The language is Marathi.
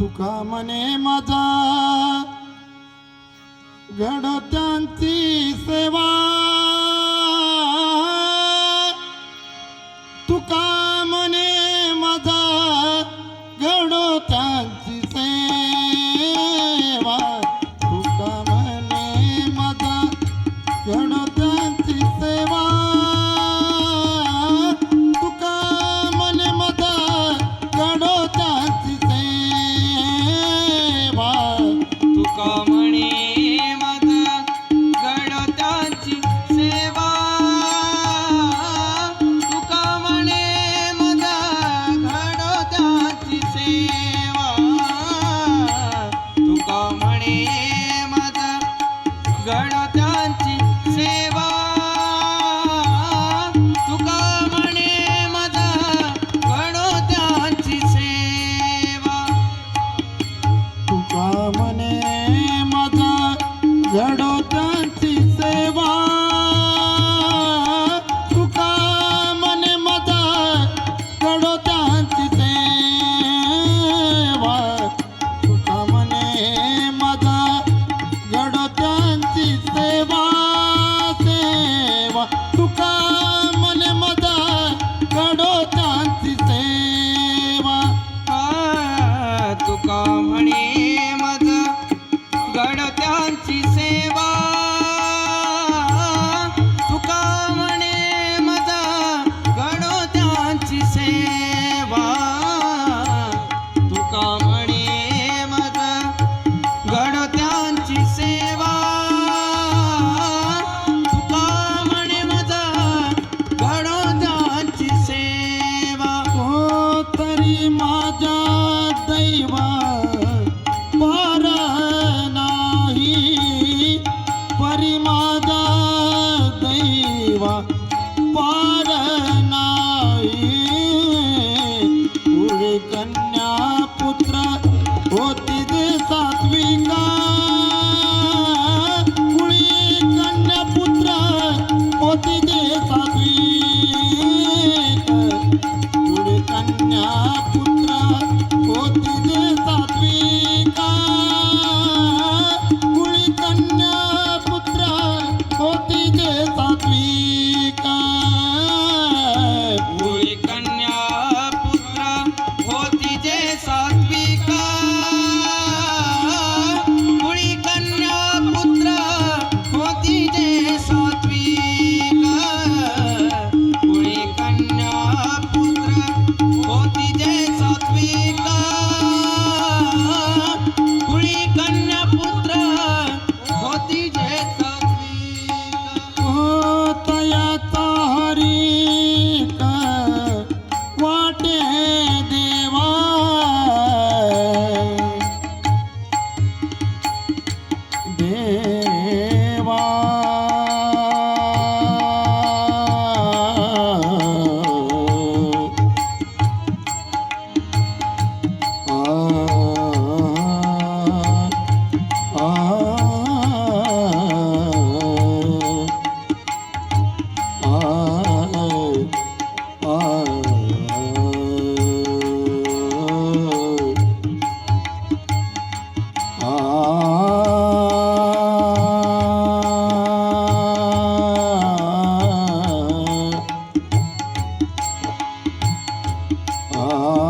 तुका मने माझा? घडत्यांची सेवा. तुका Yeah. तुझी दैवा पर नाही. परी माझा दैवा पार नाही. আ